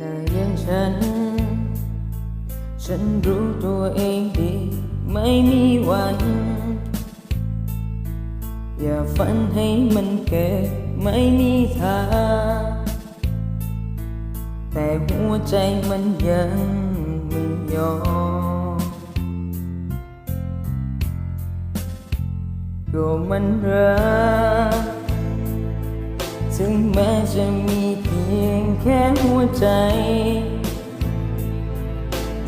ฉัน ฉันรู้ตัวเองดี ไม่มีวัน อย่าฝันให้มันเกิดไม่มีทางแต่หัวใจมันยังไม่ยอมก็มันรักถึงแม้จะมี พียงแค่หัวใจ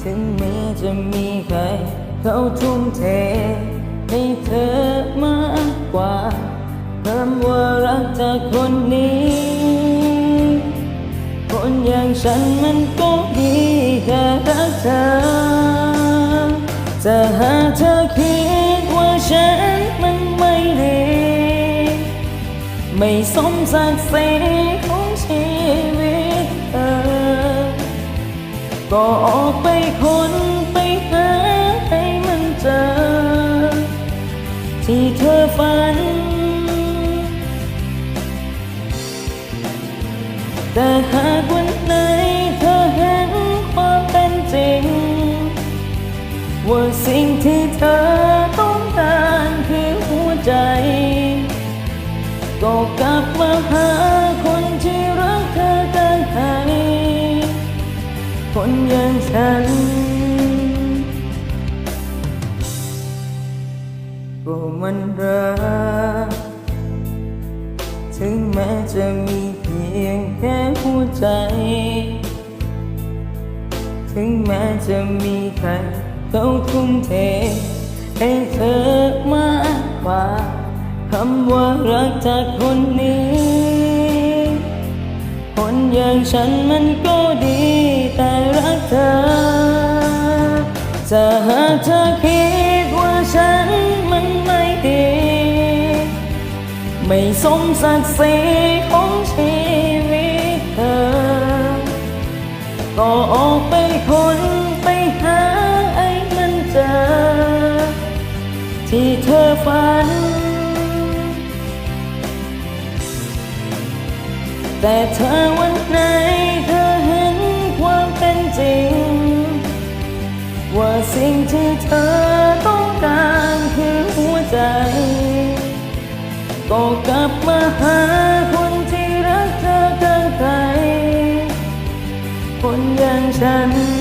ถึงแม้จะมีใคร เขาทุ่มเท ให้เธอมากกว่าคำว่ารักจากคนนี้ คนอย่างฉันมันก็ดีแค่รักเธอจะหากเธอคิดว่าฉันมันไม่ดี ไม่สมศักดิ์ศรี ก็ออกไปคนไปหาให้มันเจอ ที่เธอฝัน แต่หากวันไหนเธอเห็นความเป็นจริง ว่าสิ่งที่เธอต้องการคือหัวใจ ก็กลับมาหา ฉัน ก็มันรัก ถึงแม้จะมีเพียงแค่หัวใจ ถึงแม้จะมีใครเขาทุ่มเท ให้เธอมากกว่าคำว่ารักจากคนนี้ คนอย่างฉันมันก็ดีแต่รักเธอ จะหากเธอคิดว่าฉันมันไม่ดี ไม่สมศักดิ์ศรีของชีวิตเธอ ก็ออกไปคนไปหาไอ้มันเจอ ที่เธอฝัน แต่เธอวันไหนเธอ สิ่งที่เธอต้องการคือหัวใจ ก็กลับมาหาคนที่รักเธอเกินใครคนอย่างฉัน